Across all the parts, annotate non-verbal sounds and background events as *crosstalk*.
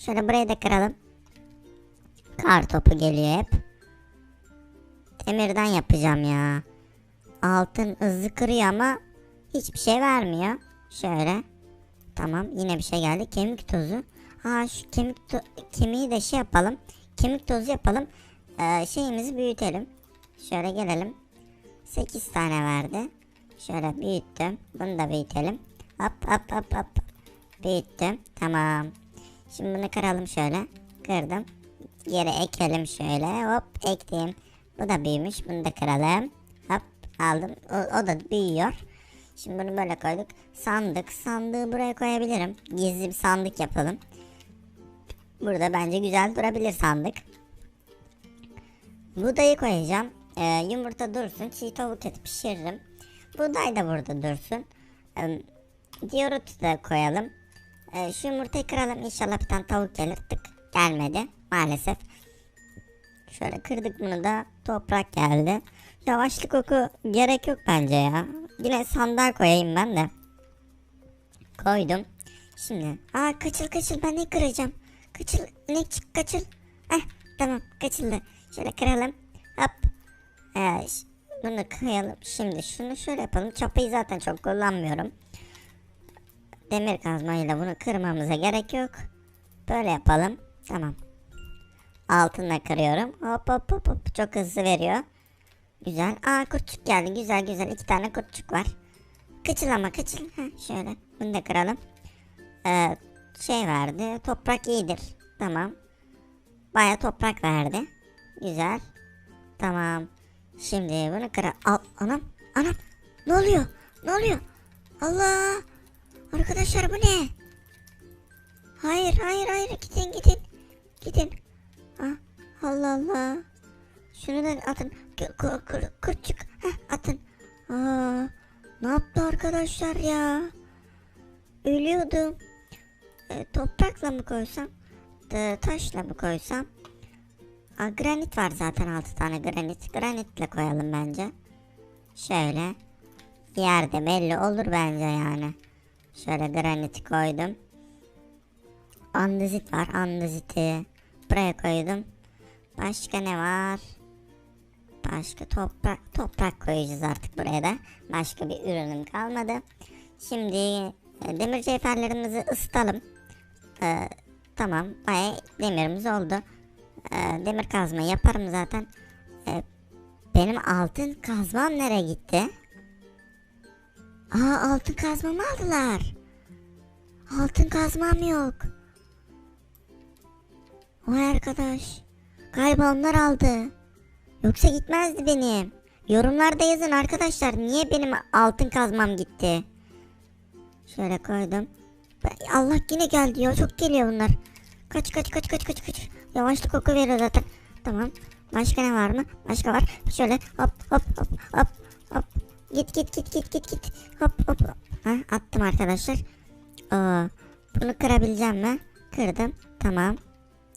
Şöyle burayı da kıralım. Kar topu geliyor hep. Demirden yapacağım ya. Altın hızlı kırıyor ama hiçbir şey vermiyor. Şöyle. Tamam yine bir şey geldi. Kemik tozu. Ha şu kemik to- kemiği de şey yapalım. Kemik tozu yapalım. Ee, şeyimizi büyütelim. Şöyle gelelim. 8 tane verdi. Şöyle büyüttüm. Bunu da büyütelim. Hop hop hop hop. Büyüttüm. Tamam. Şimdi bunu kıralım şöyle. Kırdım. Yere ekelim şöyle. Hop ektim. Bu da büyümüş. Bunu da kıralım. Hop aldım. O, o da büyüyor. Şimdi bunu böyle koyduk. Sandık. Sandığı buraya koyabilirim. Gizli bir sandık yapalım. Burada bence güzel durabilir sandık. Buğdayı koyacağım. Ee, yumurta dursun. Çiğ tavuk eti pişiririm. Buğday da burada dursun. Ee, Diyorutu da koyalım. Ee, şu yumurtayı kıralım. İnşallah bir tane tavuk gelir. Tık gelmedi maalesef. Şöyle kırdık bunu da toprak geldi. Yavaşlık oku gerek yok bence ya. Yine sandal koyayım ben de. Koydum. Şimdi aa kaçıl kaçıl ben ne kıracağım. Kaçıl ne çık kaçıl. Heh tamam kaçıldı. Şöyle kıralım. Hop. Ee, bunu kıyalım. Şimdi şunu şöyle yapalım. Çapayı zaten çok kullanmıyorum. Demir kazmayla bunu kırmamıza gerek yok. Böyle yapalım. Tamam. Altınla kırıyorum. Hop hop hop hop. Çok hızlı veriyor. Güzel. Aa kurtçuk geldi. Güzel güzel. iki tane kurtçuk var. Kıçıl ama kıçıl. Heh, şöyle. Bunu da kıralım. Ee, şey verdi. Toprak iyidir. Tamam. Baya toprak verdi. Güzel. Tamam. Şimdi bunu kıra... Al, anam. Anam. Ne oluyor? Ne oluyor? Allah. Arkadaşlar bu ne? Hayır hayır hayır gidin gidin. Gidin. Ah, Allah Allah. Şunu da atın. Kır, kır, kırçık. Heh, atın. Aa, ne yaptı arkadaşlar ya? Ölüyordum. E, toprakla mı koysam? E, taşla mı koysam? Aa, granit var zaten 6 tane granit. Granitle koyalım bence. Şöyle. Yerde belli olur bence yani. Şöyle granit koydum. Andezit var. Andeziti buraya koydum. Başka ne var? Başka toprak toprak koyacağız artık buraya da. Başka bir ürünüm kalmadı. Şimdi e, demir cevherlerimizi ısıtalım. Ee, tamam bayağı demirimiz oldu. Ee, demir kazma yaparım zaten. Ee, benim altın kazmam nereye gitti? Aa altın kazmamı aldılar. Altın kazmam yok. Vay arkadaş. Galiba onlar aldı. Yoksa gitmezdi benim. Yorumlarda yazın arkadaşlar niye benim altın kazmam gitti. Şöyle koydum. Allah yine geldi ya çok geliyor bunlar. Kaç kaç kaç kaç kaç kaç. Yavaşlık koku veriyor zaten. Tamam. Başka ne var mı? Başka var. Şöyle hop hop hop hop. Git git git git git git. Hop hop. Ha, attım arkadaşlar. Aa, bunu kırabileceğim mi? Kırdım. Tamam.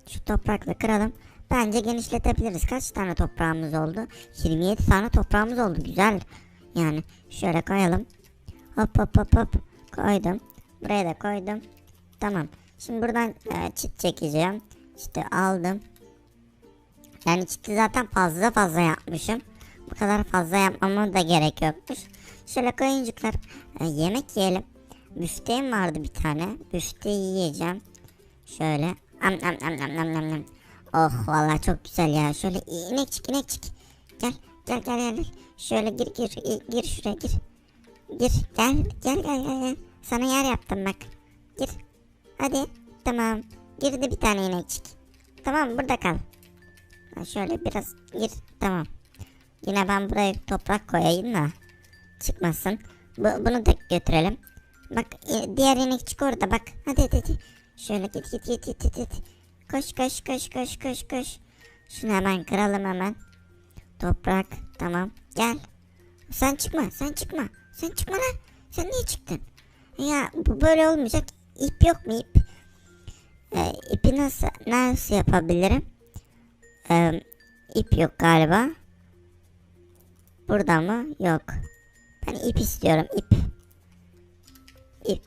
Şu toprakla kıralım. Bence genişletebiliriz. Kaç tane toprağımız oldu? 27 tane toprağımız oldu. Güzel. Yani şöyle koyalım. Hop hop hop hop. Koydum. Buraya da koydum. Tamam. Şimdi buradan e, çit çekeceğim. İşte aldım. Yani çiti zaten fazla fazla yapmışım. Bu kadar fazla yapmama da gerek yokmuş. Şöyle koyuncuklar. e, yemek yiyelim. Büfteğim vardı bir tane. Büfteği yiyeceğim. Şöyle. Am am am am am am am. Oh vallahi çok güzel ya. Şöyle inekçik inekçik. Gel gel gel gel. gel. Şöyle gir gir gir, şuraya gir. Gir gel gel gel gel. gel. Sana yer yaptım bak. Gir. Hadi. Tamam. Girdi bir tane inekçik. Tamam burada kal. Şöyle biraz gir. Tamam. Yine ben buraya toprak koyayım da çıkmasın. Bu, bunu da götürelim. Bak e, diğer inekçik orada bak. Hadi hadi. Şöyle git git git git. git. Koş koş koş koş koş koş. Şunu hemen kıralım hemen. Toprak tamam gel. Sen çıkma sen çıkma. Sen çıkma lan. Sen niye çıktın? Ya bu böyle olmayacak. İp yok mu ip? Ee, ipi nasıl nasıl yapabilirim? Ee, ip yok galiba. Burada mı? Yok. Ben ip istiyorum ip. İp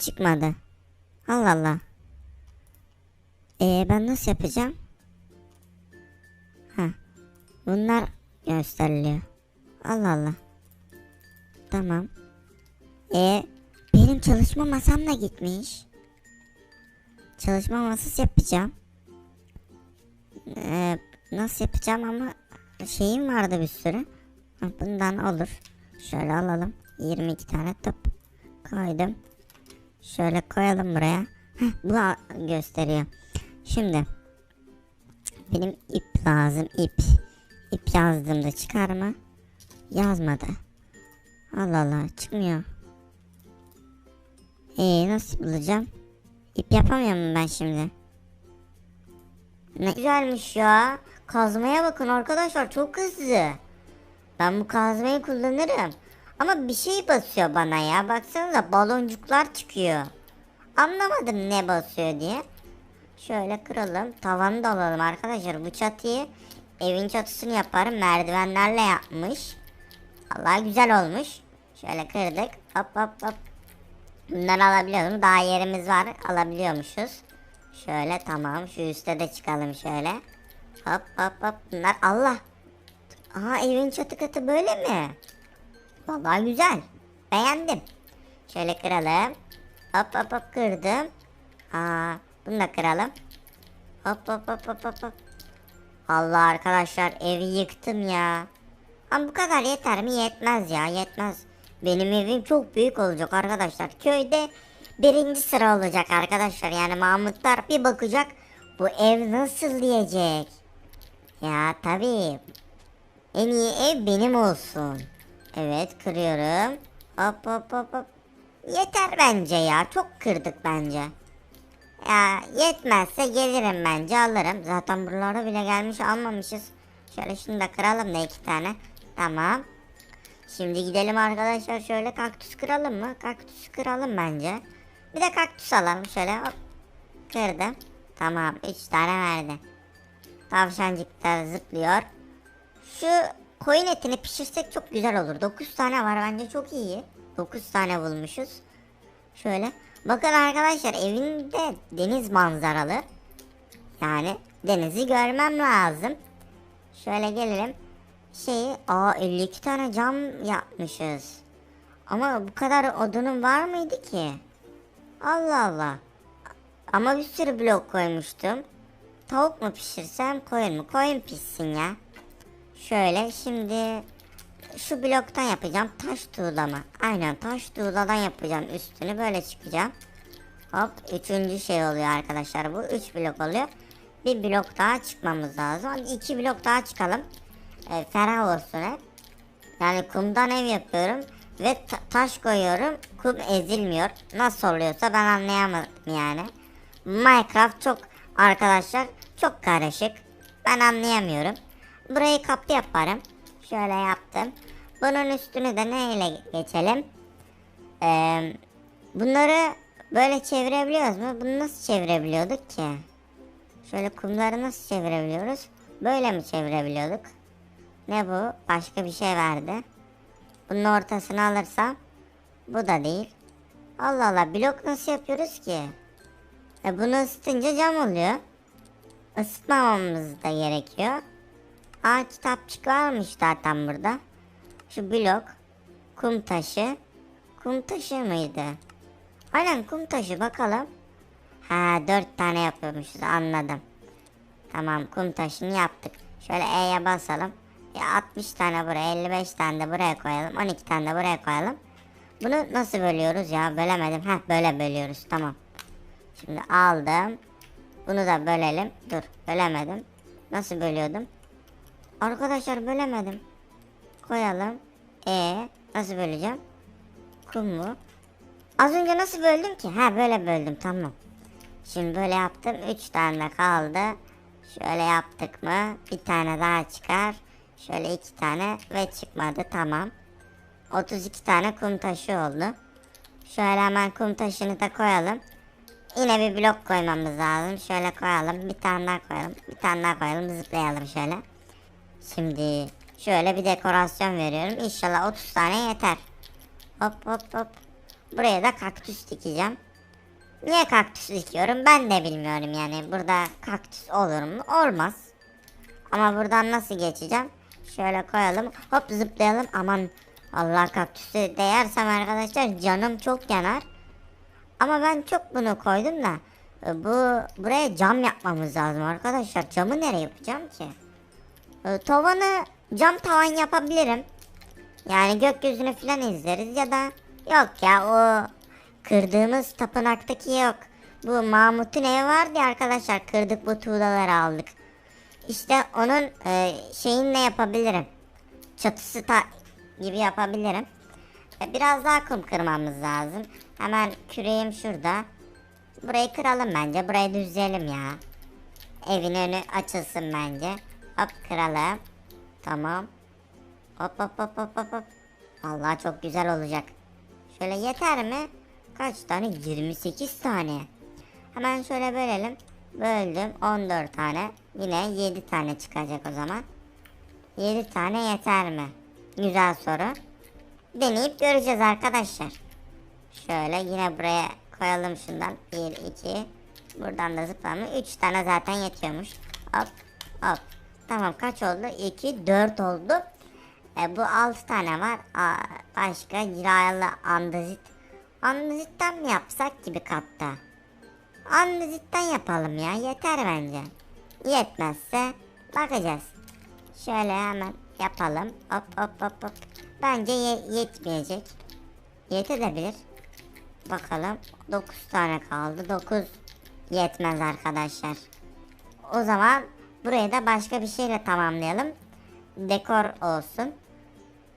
çıkmadı. Allah Allah. Ee, ben nasıl yapacağım? Ha. Bunlar gösteriliyor. Allah Allah. Tamam. E benim çalışma masam da gitmiş. Çalışma masası yapacağım. Ee, nasıl yapacağım ama şeyim vardı bir sürü. Bundan olur. Şöyle alalım. 22 tane top koydum. Şöyle koyalım buraya. Heh, bu gösteriyor. Şimdi benim ip lazım ip. İp yazdığımda çıkar mı? Yazmadı. Allah Allah çıkmıyor. Ee nasıl bulacağım? İp yapamıyor muyum ben şimdi? Ne güzelmiş ya. Kazmaya bakın arkadaşlar çok hızlı. Ben bu kazmayı kullanırım. Ama bir şey basıyor bana ya. Baksanıza baloncuklar çıkıyor. Anlamadım ne basıyor diye. Şöyle kıralım. Tavanı da alalım arkadaşlar. Bu çatıyı evin çatısını yaparım. Merdivenlerle yapmış. Allah güzel olmuş. Şöyle kırdık. Hop hop hop. Bunları alabiliyoruz. Daha yerimiz var. Alabiliyormuşuz. Şöyle tamam. Şu üste de çıkalım şöyle. Hop hop hop. Bunlar Allah. Aha evin çatı katı böyle mi? Vallahi güzel. Beğendim. Şöyle kıralım. Hop hop hop kırdım. Aa, bunu da kıralım. Hop hop hop hop hop. Allah arkadaşlar evi yıktım ya. Ama bu kadar yeter mi? Yetmez ya yetmez. Benim evim çok büyük olacak arkadaşlar. Köyde birinci sıra olacak arkadaşlar. Yani Mahmutlar bir bakacak. Bu ev nasıl diyecek. Ya tabii. En iyi ev benim olsun. Evet kırıyorum. Hop hop hop hop. Yeter bence ya. Çok kırdık bence. Ya yetmezse gelirim bence alırım. Zaten buralara bile gelmiş almamışız. Şöyle şunu da kıralım da iki tane. Tamam. Şimdi gidelim arkadaşlar şöyle kaktüs kıralım mı? Kaktüs kıralım bence. Bir de kaktüs alalım şöyle hop. Kırdım. Tamam 3 tane verdi. Tavşancık da zıplıyor. Şu koyun etini pişirsek çok güzel olur. 9 tane var bence çok iyi. 9 tane bulmuşuz. Şöyle. Bakın arkadaşlar evinde deniz manzaralı. Yani denizi görmem lazım. Şöyle gelelim. Şeyi aa 52 tane cam yapmışız. Ama bu kadar odunun var mıydı ki? Allah Allah. Ama bir sürü blok koymuştum. Tavuk mu pişirsem koyun mu? Koyun pişsin ya. Şöyle şimdi şu bloktan yapacağım. Taş tuğlama. Aynen taş tuğladan yapacağım. Üstünü böyle çıkacağım. Hop üçüncü şey oluyor arkadaşlar. Bu üç blok oluyor. Bir blok daha çıkmamız lazım. İki blok daha çıkalım. E, ferah olsun hep. Yani kumdan ev yapıyorum. Ve ta- taş koyuyorum. Kum ezilmiyor. Nasıl oluyorsa ben anlayamadım yani. Minecraft çok arkadaşlar çok karışık. Ben anlayamıyorum. Burayı kapı yaparım. Şöyle yaptım. Bunun üstünü de neyle geçelim? Ee, bunları böyle çevirebiliyoruz mu? Bunu nasıl çevirebiliyorduk ki? Şöyle kumları nasıl çevirebiliyoruz? Böyle mi çevirebiliyorduk? Ne bu? Başka bir şey verdi. Bunun ortasını alırsam bu da değil. Allah Allah blok nasıl yapıyoruz ki? E bunu ısıtınca cam oluyor. Isıtmamamız da gerekiyor. Aa kitapçık varmış zaten burada. Şu blok. Kum taşı. Kum taşı mıydı? Aynen kum taşı bakalım. Ha dört tane yapıyormuşuz anladım. Tamam kum taşını yaptık. Şöyle E'ye basalım. Ya 60 tane buraya 55 tane de buraya koyalım. 12 tane de buraya koyalım. Bunu nasıl bölüyoruz ya bölemedim. Heh böyle bölüyoruz tamam. Şimdi aldım. Bunu da bölelim. Dur bölemedim. Nasıl bölüyordum? Arkadaşlar bölemedim. Koyalım. E nasıl böleceğim? Kum mu? Az önce nasıl böldüm ki? Ha böyle böldüm tamam. Şimdi böyle yaptım. 3 tane kaldı. Şöyle yaptık mı? Bir tane daha çıkar. Şöyle iki tane ve çıkmadı tamam. 32 tane kum taşı oldu. Şöyle hemen kum taşını da koyalım. Yine bir blok koymamız lazım. Şöyle koyalım. Bir tane daha koyalım. Bir tane daha koyalım. Zıplayalım şöyle. Şimdi şöyle bir dekorasyon veriyorum. İnşallah 30 tane yeter. Hop hop hop. Buraya da kaktüs dikeceğim. Niye kaktüs dikiyorum ben de bilmiyorum yani. Burada kaktüs olur mu? Olmaz. Ama buradan nasıl geçeceğim? Şöyle koyalım. Hop zıplayalım. Aman Allah kaktüsü değersem arkadaşlar canım çok yanar. Ama ben çok bunu koydum da e, bu buraya cam yapmamız lazım arkadaşlar. Camı nereye yapacağım ki? E, Tavanı cam tavan yapabilirim. Yani gökyüzünü falan izleriz ya da yok ya o kırdığımız tapınaktaki yok. Bu Mahmut'un evi vardı ya arkadaşlar kırdık bu tuğlaları aldık. İşte onun e, şeyini de yapabilirim. Çatısı ta gibi yapabilirim. E, biraz daha kum kırmamız lazım. Hemen küreğim şurada. Burayı kıralım bence. Burayı düzleyelim ya. Evin önü açılsın bence. Hop kıralım. Tamam. Hop hop hop hop hop hop. Vallahi çok güzel olacak. Şöyle yeter mi? Kaç tane? 28 tane. Hemen şöyle bölelim. Böldüm 14 tane. Yine 7 tane çıkacak o zaman. 7 tane yeter mi? Güzel soru. Deneyip göreceğiz arkadaşlar. Şöyle yine buraya koyalım şundan. 1, 2. Buradan da zıplama. 3 tane zaten yetiyormuş. Hop hop. Tamam kaç oldu? 2, 4 oldu. E, bu 6 tane var. Aa, başka yirayalı andezit. Andezitten mi yapsak gibi katta? Andezitten yapalım ya. Yeter bence. Yetmezse bakacağız. Şöyle hemen yapalım. Hop hop hop hop. Bence ye- yetmeyecek. Yetebilir. Bakalım. 9 tane kaldı. 9 yetmez arkadaşlar. O zaman burayı da başka bir şeyle tamamlayalım. Dekor olsun.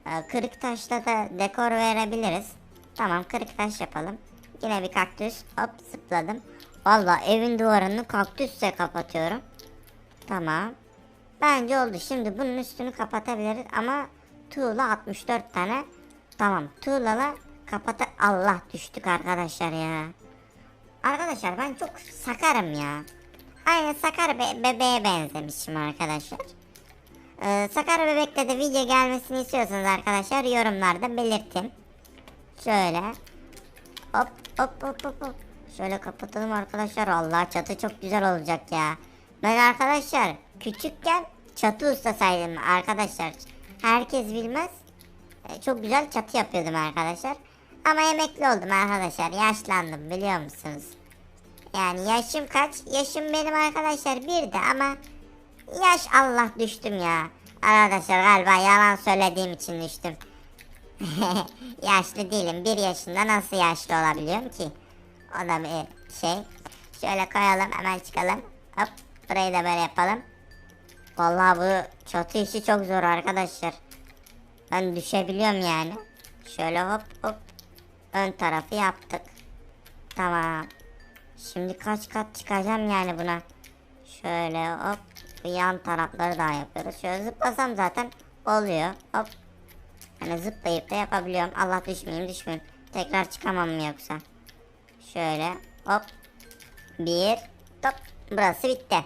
Ee, kırık taşla da dekor verebiliriz. Tamam kırık taş yapalım. Yine bir kaktüs. Hop zıpladım. Valla evin duvarını kaktüsle kapatıyorum. Tamam. Bence oldu. Şimdi bunun üstünü kapatabiliriz ama tuğla 64 tane. Tamam tuğlala kapata... Allah düştük arkadaşlar ya. Arkadaşlar ben çok sakarım ya. Aynı sakar be- bebeğe benzemişim arkadaşlar. Ee, sakar bebekle de video gelmesini istiyorsanız arkadaşlar yorumlarda belirtin. Şöyle. Hop hop hop hop hop. Şöyle kapatalım arkadaşlar. Allah çatı çok güzel olacak ya. Ben arkadaşlar küçükken çatı ustasaydım arkadaşlar. Herkes bilmez. E, Çok güzel çatı yapıyordum arkadaşlar. Ama emekli oldum arkadaşlar. Yaşlandım biliyor musunuz? Yani yaşım kaç? Yaşım benim arkadaşlar birdi ama yaş Allah düştüm ya. Arkadaşlar galiba yalan söylediğim için düştüm. *laughs* yaşlı değilim. Bir yaşında nasıl yaşlı olabiliyorum ki? O da bir şey. Şöyle koyalım hemen çıkalım. Hop burayı da böyle yapalım. Vallahi bu çatı işi çok zor arkadaşlar. Ben düşebiliyorum yani. Şöyle hop hop. Ön tarafı yaptık. Tamam. Şimdi kaç kat çıkacağım yani buna. Şöyle hop. Bu yan tarafları daha yapıyoruz. Şöyle zıplasam zaten oluyor. Hop. Hani zıplayıp da yapabiliyorum. Allah düşmeyeyim düşmeyeyim. Tekrar çıkamam mı yoksa? Şöyle hop. Bir. Top. Burası bitti.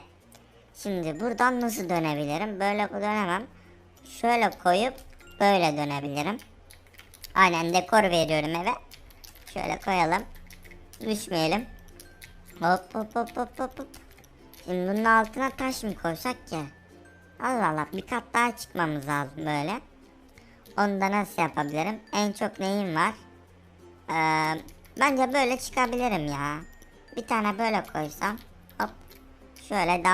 Şimdi buradan nasıl dönebilirim? Böyle dönemem. Şöyle koyup böyle dönebilirim. Aynen dekor veriyorum eve. Şöyle koyalım. Düşmeyelim. Hop hop hop hop hop. Şimdi bunun altına taş mı koysak ki? Allah Allah bir kat daha çıkmamız lazım böyle. Onu da nasıl yapabilirim? En çok neyim var? Ee, bence böyle çıkabilirim ya. Bir tane böyle koysam. Hop. Şöyle daha